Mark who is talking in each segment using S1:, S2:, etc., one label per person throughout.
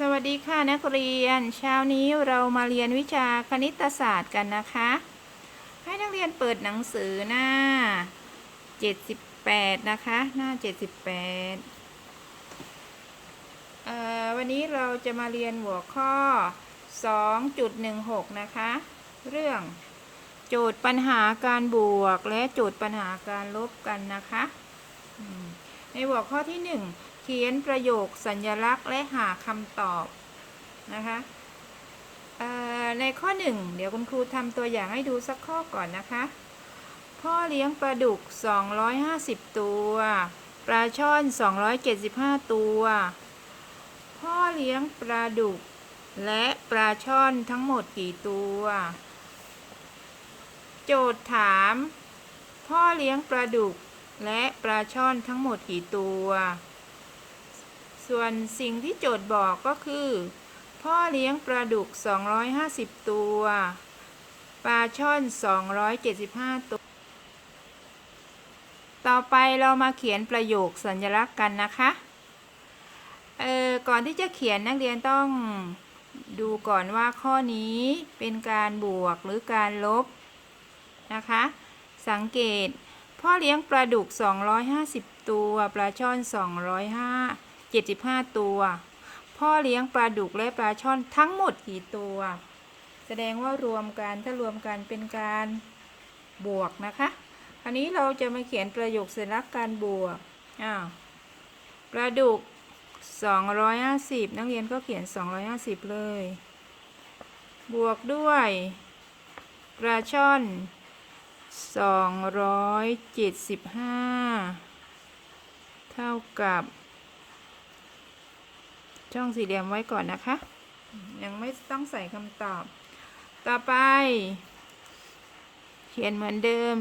S1: สวัสดีค่ะนักเรียน เช้านี้เรามาเรียนวิชาคณิตศาสตร์กันนะคะ ให้นักเรียนเปิดหนังสือหน้า 78 นะคะ หน้า 78เอ่อวันนี้เราจะมาเรียนหัวข้อ 2.16 นะคะ เรื่องโจทย์ปัญหาการบวกและโจทย์ปัญหาการลบกันนะคะในหัวข้อที่ 1 ขียนประโยคสัญลักษณ์และหาคำตอบ นะคะเอ่อในข้อ 1 เดี๋ยวคุณครูทำตัวอย่างให้ดูสักข้อก่อนนะคะ พ่อเลี้ยงปลาดุก 250 ตัว ปลาช่อน 275 ตัว พ่อเลี้ยงปลาดุก และปลาช่อนทั้งหมดกี่ตัว โจทย์ถาม พ่อเลี้ยงปลาดุก และปลาช่อนทั้งหมดกี่ตัว ส่วนสิ่งที่โจทย์บอกก็คือ พ่อเลี้ยงปลาดุก 250 ตัว ปลาช่อน 275 ตัว ต่อไปเรามาเขียนประโยคสัญลักษณ์กันนะคะ เอ่อ ก่อนที่จะเขียนนักเรียนต้องดูก่อนว่าข้อนี้เป็นการบวกหรือการลบนะคะ สังเกตพ่อเลี้ยงปลาดุก 250 ตัว ปลาช่อน 205 75 ตัว พ่อเลี้ยงปลาดุกและปลาช่อนทั้งหมดกี่ตัว แสดงว่ารวมกันถ้ารวมกันเป็นการบวกนะคะคราวนี้เราจะมาเขียนประโยคสัญลักษณ์การบวกอ้าวปลาดุก 250 นักเรียนก็เขียน 250 เลย บวกด้วยปลาช่อน275 เท่ากับ ช่องสี่เหลี่ยมไว้ก่อนนะคะ ยังไม่ต้องใส่คำตอบ ต่อไป เขียนเหมือนเดิม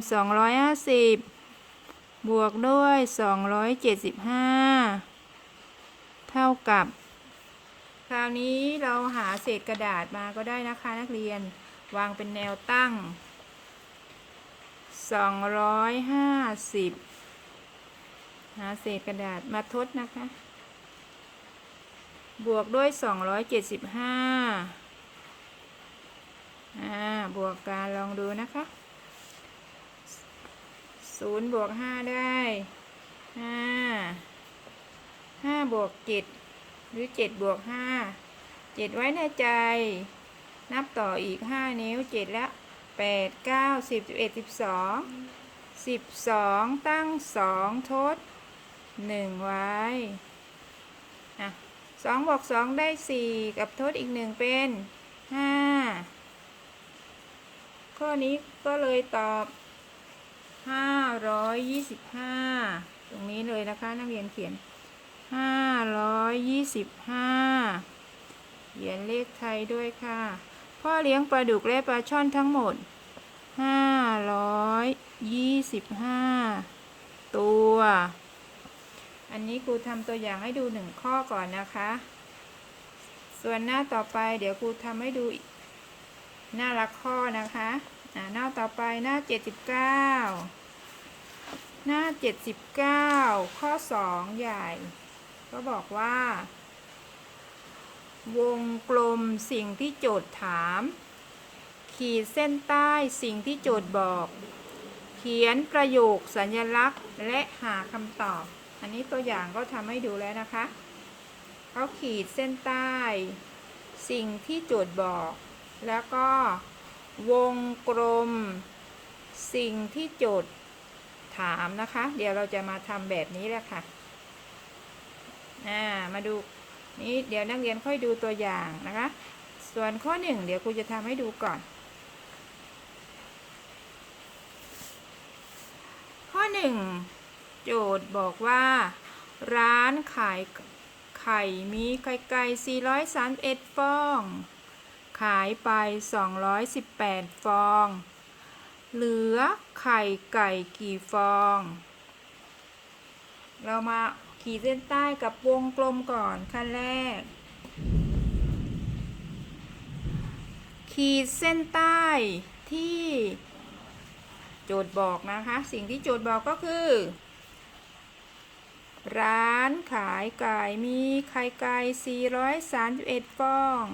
S1: 250 บวกด้วย 275 เท่ากับ คราวนี้เราหาเศษกระดาษมาก็ได้นะคะนักเรียนวางเป็นแนวตั้ง 250 หาเศษกระดาษมาทดนะคะ บวกด้วย 275อ่าบวกกันลองดูนะคะ0บวก5ได้5 5บวก7หรือ7บวก5 7 ไว้ในใจ นับต่ออีก 5 นิ้ว 7 แล้ว 8 9 10 11 12 12 ตั้ง 2 ทด 1 ไว้ สองบวกสองได้สี่กับทดอีกหนึ่งเป็นห้าข้อนี้ก็เลยตอบห้าร้อยยี่สิบห้าตรงนี้เลยนะคะนักเรียนเขียนห้าร้อยยี่สิบห้าเขียนเลขไทยด้วยค่ะ พ่อเลี้ยงปลาดุกและปลาช่อนทั้งหมดห้าร้อยยี่สิบห้าตัว อันนี้ครูทำตัวอย่างให้ดูหนึ่งข้อก่อนนะคะ ส่วนหน้าต่อไปเดี๋ยวครูทำให้ดูหน้าละข้อนะคะหน้าต่อไปหน้า 79 หน้า 79 ข้อ 2 ใหญ่ ก็บอกว่า วงกลมสิ่งที่โจทย์ถาม ขีดเส้นใต้สิ่งที่โจทย์บอก เขียนประโยคสัญลักษณ์และหาคำตอบ อันนี้ตัวอย่างก็ทำให้ดูแล้วนะคะ เขาขีดเส้นใต้ สิ่งที่โจทย์บอก แล้วก็วงกลม สิ่งที่โจทย์ถามนะคะ เดี๋ยวเราจะมาทำแบบนี้แหละค่ะอ่ามาดูนี่เดี๋ยวนักเรียนค่อยดูตัวอย่างนะคะ ส่วนข้อหนึ่งเดี๋ยวครูจะทำให้ดูก่อน ข้อหนึ่ง โจทย์บอกว่า ร้านขายไข่มีไข่ไก่431 ฟอง ขายไป 218 ฟอง เหลือไข่ไก่กี่ฟอง เรามาขีดเส้นใต้กับวงกลมก่อนขั้นแรก ขีดเส้นใต้ที่ โจทย์บอกนะคะ สิ่งที่โจทย์บอกก็คือ ร้านขายไก่มีไข่ไก่ 431 ฟอง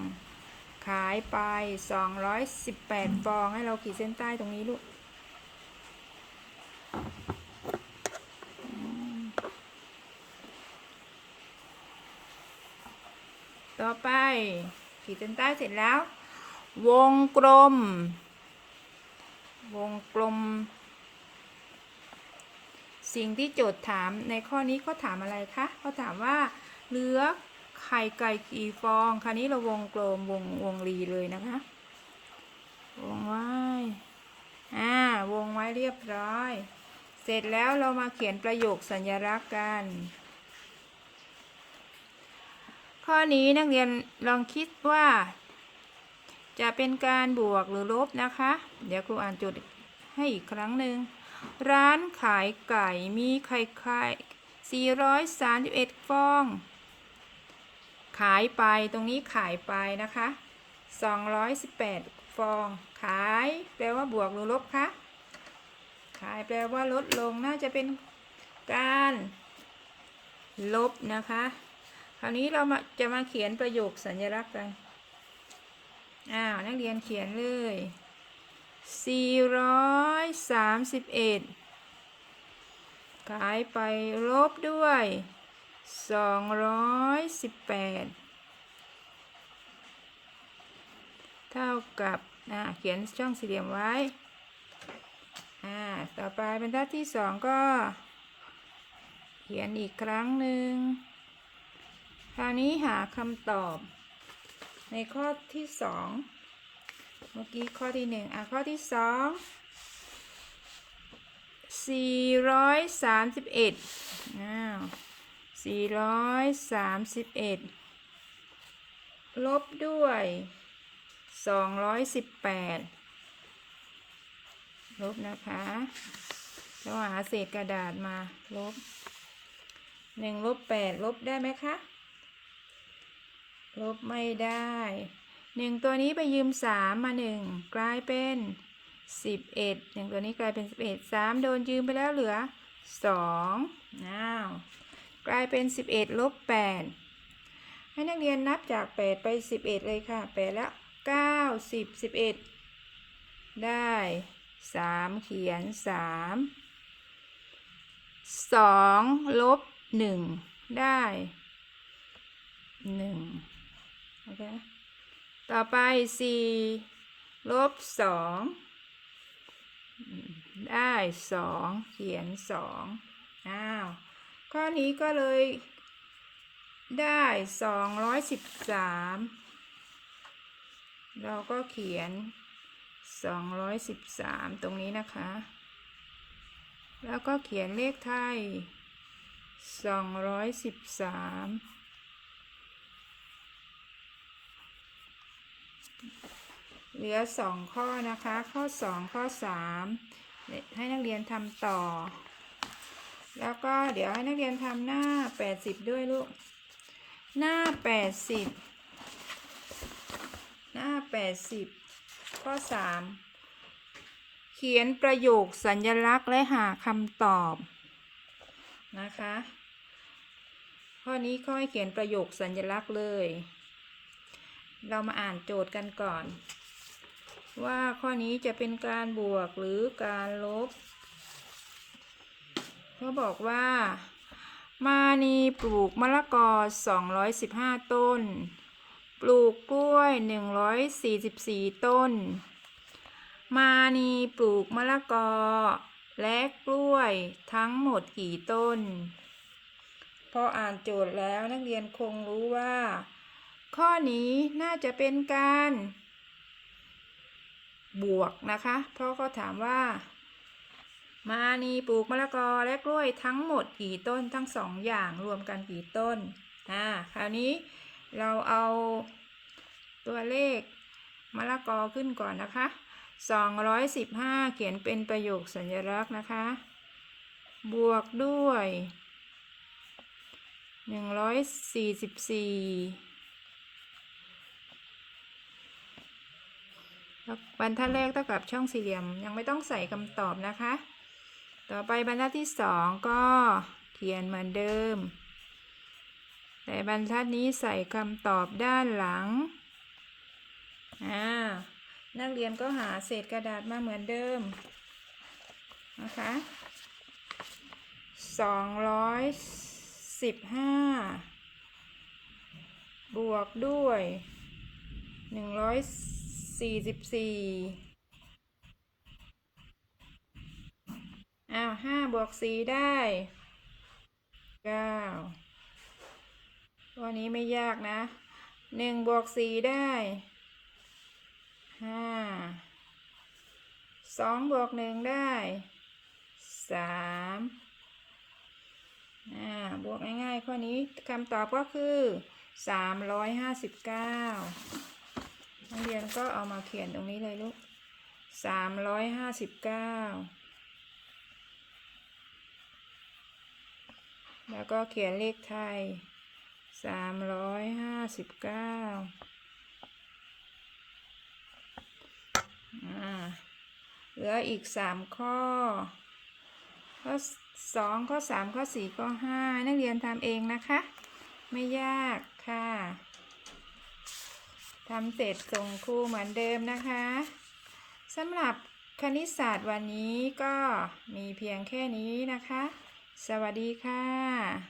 S1: ขายไป 218 ฟอง ให้เราขีดเส้นใต้ตรงนี้ลูก ต่อไป ขีดเส้นใต้เสร็จแล้ว วงกลม วงกลม สิ่งที่โจทย์ถามในข้อนี้เขาถามอะไรคะเขาถามว่าเหลือไข่ไก่กี่ฟอง คราวนี้เราวงกลมวงวงรีเลยนะคะ วงไว้อ่าวงไว้เรียบร้อย เสร็จแล้วเรามาเขียนประโยคสัญลักษณ์กัน ข้อนี้นักเรียนลองคิดว่า จะเป็นการบวกหรือลบนะคะ เดี๋ยวครูอ่านโจทย์ให้อีกครั้งหนึ่ง ร้านขายไก่มีไข่ไข่431 ฟอง ขายไปตรงนี้ขายไปนะคะ 218 ฟอง ขายแปลว่าบวกหรือลบคะขายแปลว่าลดลงน่าจะเป็นการลบนะคะ คราวนี้เรามาจะมาเขียนประโยคสัญลักษณ์กัน อ้าว นักเรียนเขียนเลย 431 ขายไปลบด้วย 218 เท่ากับอ่าเขียนช่องสี่เหลี่ยมไว้อ่าต่อไปบรรทัดที่สองก็ เขียนอีกครั้งหนึ่งคราวนี้หาคำตอบในข้อที่สอง เมื่อกี้ข้อที่หนึ่งอะข้อที่สองสี่ร้อยสามสิบเอ็ดอ้าวสี่ร้อยสามสิบเอ็ดลบด้วยสองร้อยสิบแปดลบนะคะแล้วหาเศษกระดาษมาลบหนึ่งลบแปดลบได้ไหมคะ ลบไม่ได้ หนึ่งตัวนี้ไปยืมสามมาหนึ่งกลายเป็นสิบเอ็ดหนึ่งตัวนี้กลายเป็นสิบเอ็ดสามโดนยืมไปแล้วเหลือสองอ้าวกลายเป็นสิบเอ็ดลบแปดให้นักเรียนนับจากแปดไปสิบเอ็ดเลยค่ะแปดแล้วเก้าสิบสิบเอ็ดได้สามเขียนสามสองลบหนึ่งได้หนึ่งโอเค ต่อไปสี่ลบสองได้สองเขียนสองอ้าว ข้อนี้ก็เลยได้สองร้อยสิบสามเราก็เขียนสองร้อยสิบสามตรงนี้นะคะ แล้วก็เขียนเลขไทยสองร้อยสิบสาม เหลือสองข้อนะคะ ข้อสองข้อสามให้นักเรียนทำต่อ แล้วก็เดี๋ยวให้นักเรียนทำหน้าแปดสิบด้วยลูก หน้าแปดสิบหน้าแปดสิบข้อสามเขียนประโยคสัญลักษณ์และหาคำตอบนะคะ ข้อนี้ข้อให้เขียนประโยคสัญลักษณ์เลย เรามาอ่านโจทย์กันก่อน ว่าข้อนี้จะเป็นการบวกหรือการลบเขาบอกว่า มานีปลูกมะละกอ 215 ต้น ปลูกกล้วย 144 ต้น มานีปลูกมะละกอ และกล้วยทั้งหมดกี่ต้น พออ่านโจทย์แล้วนักเรียนคงรู้ว่า ข้อนี้น่าจะเป็นการบวกนะคะ เพราะเขาถามว่า มานีปลูกมะละกอและกล้วยทั้งหมดกี่ต้นทั้งสองอย่างรวมกันกี่ต้น อ่า คราวนี้เราเอาตัวเลขมะละกอขึ้นก่อนนะคะ 215 เขียนเป็นประโยคสัญลักษณ์นะคะ บวกด้วย 144 แล้ว บรรทัดแรกเท่ากับช่องสี่เหลี่ยมยังไม่ต้องใส่คำตอบนะคะ ต่อไปบรรทัดที่สองก็เขียนเหมือนเดิม แต่บรรทัดนี้ใส่คำตอบด้านหลังอ่านักเรียนก็หาเศษกระดาษมาเหมือนเดิมนะคะสองร้อยสิบห้าบวกด้วยหนึ่งร้อย สี่สิบสี่อ้าวห้าบวกสี่ได้เก้าตัวนี้ไม่ยากนะหนึ่งบวกสี่ได้ห้าสองบวกหนึ่งได้สามอ่าบวกง่ายๆ ข้อนี้คำตอบก็คือสามร้อยห้าสิบเก้า นักเรียนก็เอามาเขียนตรงนี้เลยลูกสามร้อยห้าสิบเก้าแล้วก็เขียนเลขไทยสามร้อยห้าสิบเก้าอ่าเหลืออีกสามข้อ ข้อสองข้อสามข้อสี่ข้อห้านักเรียนทำเองนะคะ ไม่ยากค่ะ ทำเสร็จส่งครูเหมือนเดิมนะคะสำหรับคณิตศาสตร์วันนี้ก็มีเพียงแค่นี้นะคะ สวัสดีค่ะ